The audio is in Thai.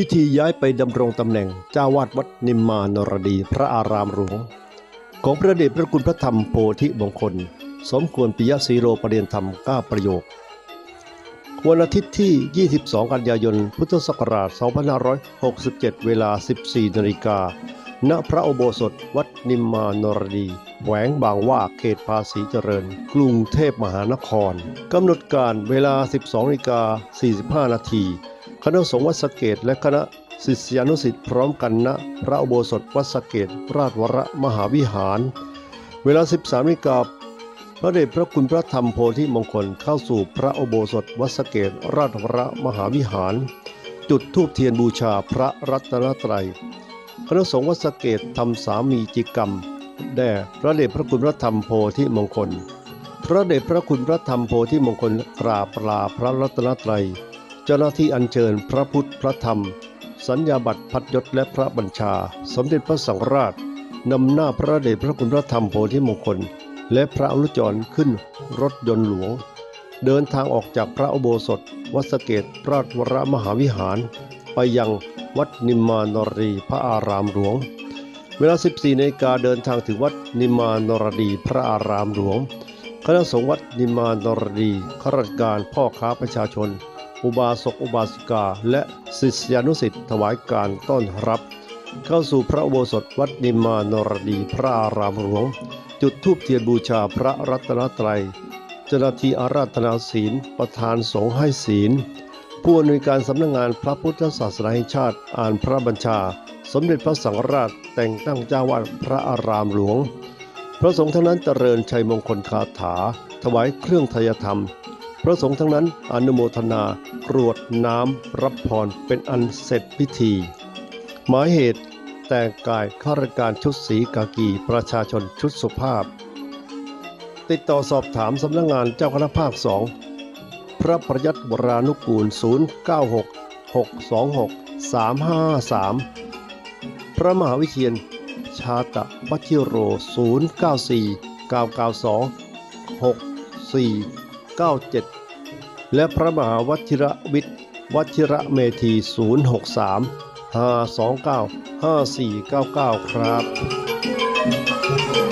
พิธีย้ายไปดำรงตำแหน่งเจ้าวาดวัดนิมมานรดีพระอารามหลวง ของพระเดชพระคุณพระธรรมโพธิมงคล สมควรปิยศีโรประเดียนธรรมก้าประโยค วันอาทิตย์ที่ 22 กันยายน พุทธศักราช 2567 เวลา 14 นาฬิกา ณ พระอุโบสถวัดนิมมานรดีแขวงบางว่าเขตภาษีเจริญ กรุงเทพมหานคร กำหนดการเวลา 12นาฬิกา45 นาที คณะสงฆ์วัดสเกตและคณะศิษยานุศิษย์พร้อมกันณพระอุโบสถวัดสเกตราชวรมหาวิหาร เวลา 13นาฬิกาพระเดชพระคุณพระธรรมโพธิมงคลเข้าสู่พระอุโบสถวัดสเกตราชวรมหาวิหาร จุดธูปเทียนบูชาพระรัตนตรัยคณะสงฆ์วัดสเกตทำสามีจิกรรมแด่พระเดชพระคุณพระธรรมโพธิมงคล พระเดชพระคุณพระธรรมโพธิมงคลกราบลาพระรัตนตรัย เจ้าหน้าที่อัญเชิญพระพุทธพระธรรม สัญญาบัตรพัดยศและพระบัญชา สมเด็จพระสังฆราชนำหน้าพระเดชพระคุณพระธรรมโพธิมงคล และพระอนุจรขึ้นรถยนต์หลวง เดินทางออกจากพระอุโบสถ วัดสเกตราชวรมหาวิหาร ไปยังวัดนิมมานรีพระอารามหลวง เวลา 14นาฬิกาเดินทางถึงวัดนิมมานรดีพระอารามหลวงคณะสงฆ์วัดนิมมานรดีข้าราชการพ่อค้าประชาชน อุบาสกอุบาสิกา และศิษยานุศิษย์ถวายการต้อนรับ เข้าสู่พระอุโบสถวัดนิมานรดีพระอารามหลวง จุดธูปเทียนบูชาพระรัตนตรัยเจ้าหน้าที่อาราธนาศีล ประธานสงฆ์ให้ศีล ผู้อำนวยการสำนักงานพระพุทธศาสนาแห่งชาติอ่านพระบัญชา สมเด็จพระสังฆราชแต่งตั้งเจ้าวาดพระอารามหลวง พระสงฆ์ทั้งนั้นเจริญชัยมงคลคาถา ถวายเครื่องทยธรรม ระสงฆ์ทั้งนั้นอนุโมทนากรวดน้ำรับพรเป็นอันเสร็จพิธี หมายเหตุแต่งกายข้าราชการชุดสีกากีประชาชนชุดสุภาพ ติดต่อสอบถามสำนักงานเจ้าคณะภาคสองพระประยัติวรานุกูล 096 626 353 พระมหาวิเชียน ชาตะวชิโร 094 992 97 และพระมหาวชิระวิทย์วชิระเมธี 063 529 5499 ครับ